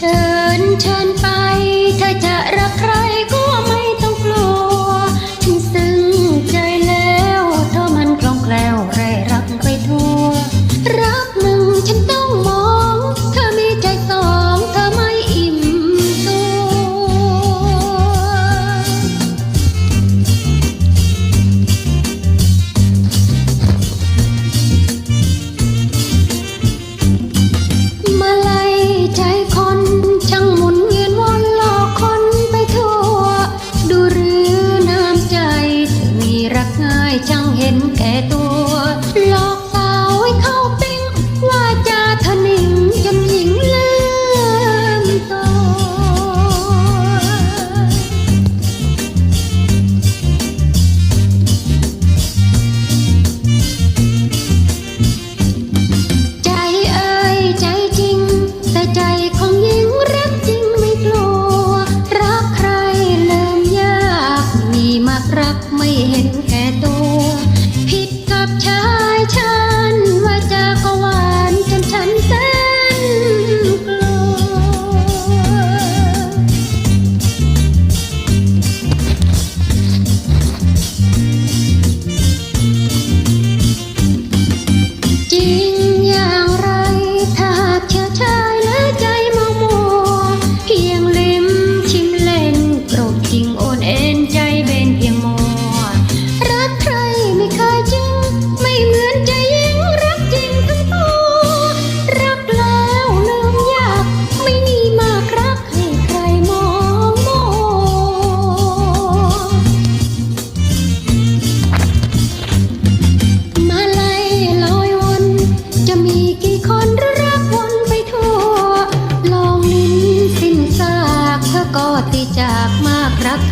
เชิญเชิญไปเธอจะรักใคร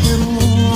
คือมัว